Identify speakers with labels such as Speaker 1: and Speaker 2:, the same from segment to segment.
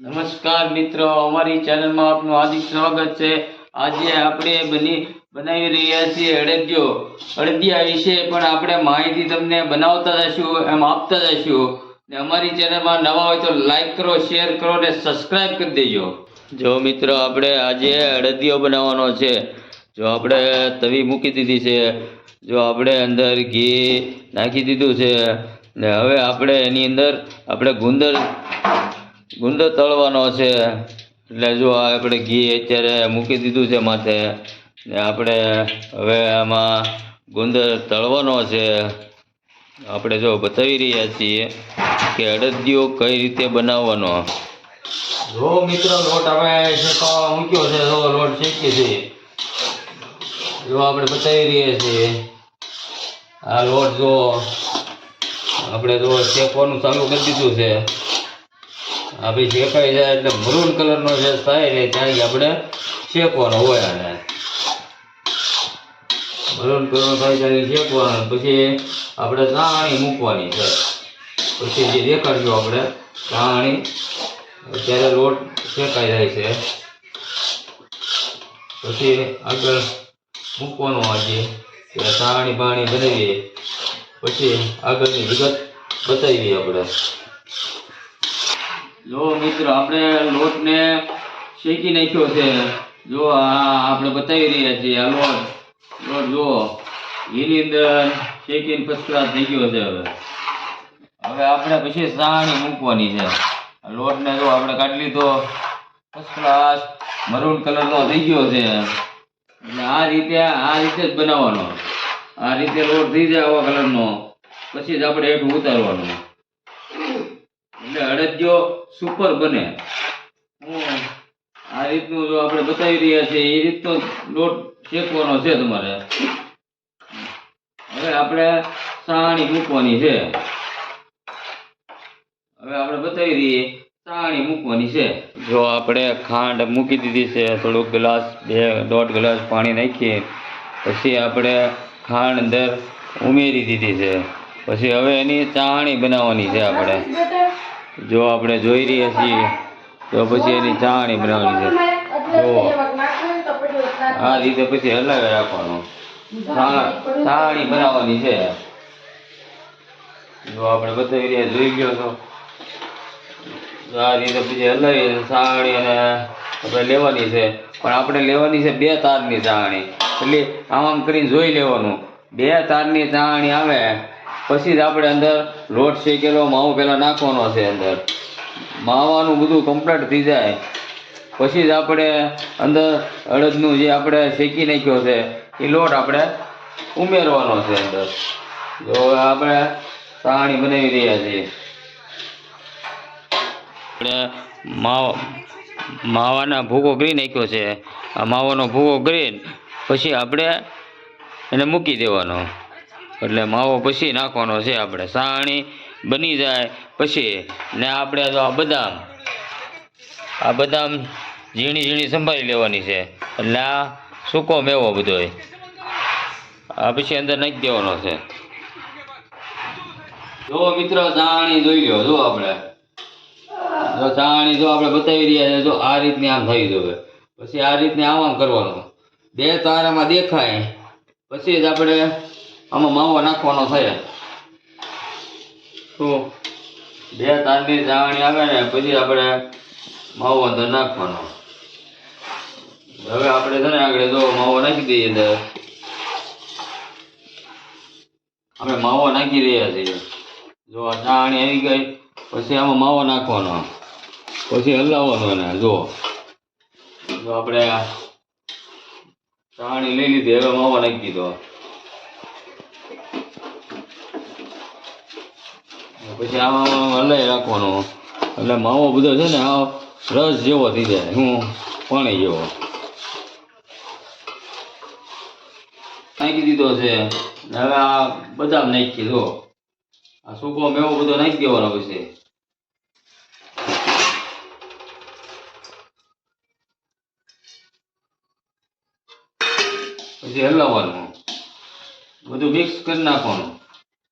Speaker 1: નમસ્કાર મિત્રો, અમારી ચેનલમાં આપનું હાર્દિક સ્વાગત છે. આજે આપણે બની, બનાવી રહ્યા છીએ અડદિયો. અડદિયા વિશે પણ આપણે માહિતી તમને બનાવતા જશું એમ આપતા જશું ને અમારી ચેનલમાં નવા હોય તો લાઈક કરો, શેર કરો ને સબસ્ક્રાઈબ કરી દેજો. જો મિત્રો, આપણે આજે અડદિયો બનાવવાનો છે. જો આપણે તવી મૂકી દીધી છે, જો આપણે અંદર ઘી નાખી દીધું છે, ને હવે આપણે એની અંદર આપણે ગુંદર ગુંદર તળવાનો છે. એટલે જો આપણે ઘી અત્યારે મૂકી દીધું છે માથે, ને આપણે હવે આમાં ગુંદર તળવાનો છે. આપણે જો બતાવી રહ્યા છીએ કે અડદિયો કઈ રીતે બનાવવાનો. જો મિત્રો લોટ હવે શેકવા મૂક્યો છે, જો લોટ શેકીએ છીએ જો આપણે બતાવી રહ્યા છીએ. આ લોટ જો આપણે જો શેકવાનું ચાલુ કરી દીધું છે. આ ભાઈ શેકાઈ જાય એટલે મરૂન કલરનો જે થાય ને ત્યાં આપણે શેકવાનો હોય આને. મરૂન કલરનો થાય ત્યારે શેકવાનો પછી આપણે ચાણી મૂકવાની છે. પછી જે દેખાડ્યું આપણે ચાણી અત્યારે લોટ શેકાઈ જાય છે. પછી આગળ મૂકવાનું આજે ચાણી પાણી બનાવીએ. પછી આગળની વિગત બતાવીએ આપણે. જો મિત્રો, આપણે લોટને શેકી નાખ્યો છે. જો આ આપણે બતાવી રહ્યા છીએ આ લોટ. લોટ જો, એની અંદર શેકીને ફર્સ્ટ થઈ ગયો છે હવે. હવે આપણે પછી સાણી મૂકવાની છે. લોટને જો આપણે કાઢી લીધો ફર્સ્ટ ક્લાસ મરૂન કલરનો થઈ ગયો છે. એટલે આ રીતે આ રીતે જ બનાવવાનો. આ રીતે લોટ થઈ જાય આવા કલરનો. પછી જ આપણે હેઠું ઉતારવાનું. એટલે અડદિયો સુપર બને. આ રીતનું જો આપણે બતાવી રહ્યા છીએ એ રીતનો લોટ શેકવાનો છે તમારે. હવે આપણે સાણી મૂકવાની છે. હવે આપણે બતાવી દઈએ સાણી મૂકવાની છે. જો આપણે ખાંડ મૂકી દીધી છે થોડુંક ગ્લાસ બે દોઢ ગ્લાસ પાણી નાખીએ પછી આપણે ખાંડ અંદર ઉમેરી દીધી છે. પછી હવે એની ચાણી બનાવવાની છે આપણે. જો આપણે જોઈ રહ્યા છીએ તો પછી એની ચાણી બનાવવાની છે. જો. આ રીતે પછી હલાવી રાખવાનું. ચાણી બનાવવાની છે. જો આપણે બતાવી રહ્યા જોઈ ગયો છો તો આ રીતે પછી હલાવી ચાણી અને આપણે લેવાની છે. પણ આપણે લેવાની છે બે તારની ચાણી. એટલે આમ આમ કરીને જોઈ લેવાનું. બે તારની ચાણી આવે. પછી જ આપણે અંદર લોટ શેકેલો, માવો પહેલાં નાખવાનો છે અંદર. માવાનું બધું કમ્પ્લીટ થઈ જાય. પછી જ આપણે અંદર અડદનું જે આપણે શેકી નાખ્યો છે, એ લોટ આપણે ઉમેરવાનો છે અંદર. જો આપણે સાણી બનાવી રહ્યા છીએ. આપણે માવા, માવાના ભૂકો કરી નાખ્યો છે. આ માવાનો ભૂકો કરીને પછી આપણે એને મૂકી દેવાનો. એટલે માવો પછી નાખવાનો છે આપણે. સાણી બની જાય પછી ને આપણે તો આ બદામ. આ બદામ ઝીણી ઝીણી સંભાળી લેવાની છે. એટલે આ સૂકો મેવો બધોય આ પછી અંદર નાખી દેવાનો છે. જો મિત્રો, ચાણી જોઈ લો જો આપણે. જો ચાણી જો આપણે બતાવી રહ્યા છે, જો આ રીતની આમ થઈ જવે પછી આ રીતની આમ આમ કરવાનું. બે તારામાં દેખાય. પછી જ આપણે આમાં માવો નાખવાનો થાય તો બે તારની જાવણી આવે ને પછી આપણે માવો અંદર નાખવાનો. હવે આપણે છે ને આગળ જો માવો નાખી દઈએ અંદર આપણે માવો નાખી રહ્યા છીએ. જો ચાવણી આવી ગઈ પછી આમાં માવો નાખવાનો. પછી હલાવવાનો જો. જો આપણે ચાણી લઈ લીધી હવે માવો નાખી દીધો. પછી આમાં હલાઈ રાખવાનો. એટલે માવો બધો છે ને આ રસ જેવો થઈ જાય. હું પાણી જેવો. નાખી દીધો છે. હવે આ બદામ નાખી દો આ સૂકો મેવો બધો નાખી દેવાનો પછી. પછી હલાવવાનું. બધું મિક્સ કરી નાખવાનું.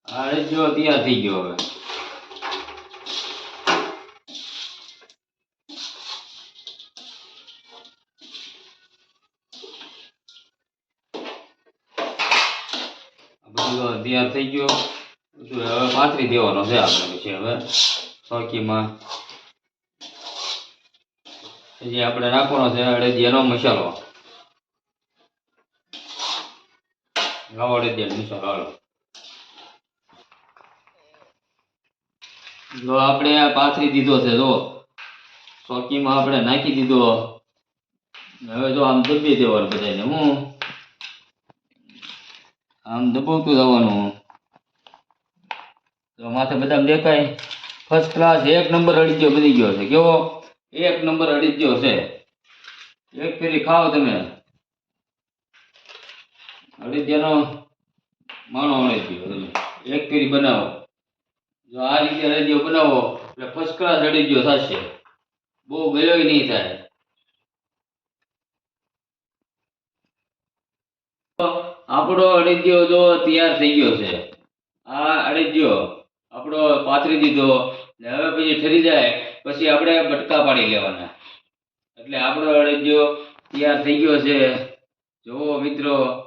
Speaker 1: આ જો તૈયાર થઈ ગયો હવે. તૈયાર થઈ ગયો. હવે પાથરી દેવાનો છે આપણે પછી હવે. સોકીમાં જે આપણે નાખવાનો છે અડદિયાનો મસાલો. જો આપણે પાથરી દીધો છે, જો. સોકીમાં આપણે નાખી દીધો. હવે જો આમ દબી દેવાનું બધાને હું. આમ દબાવતું જવાનું. તો માથે બધા દેખાય. ફર્સ્ટ ક્લાસ એક નંબર અડીજો બની ગયો છે. કેવો? એક નંબર અડીજો છે. એક ફેરી ખાઓ તમે. અડીજાનો માણો અડીજો તમે. એક ફેરી બનાવો. જો આ રીતે અડીજો બનાવો, એટલે ફર્સ્ટ ક્લાસ અડીજો થશે. બહુ ગયો નહીં થાય. આપણો અડેજ્યો જો તૈયાર થઈ ગયો છે. આ અડેજ્યો આપણો પાથરી દીધો. ને હવે પછી ઠરી જાય, પછી આપણે બટકા પાડી લેવાના. એટલે આપણો અડેજ્યો તૈયાર થઈ ગયો છે. જુઓ મિત્રો.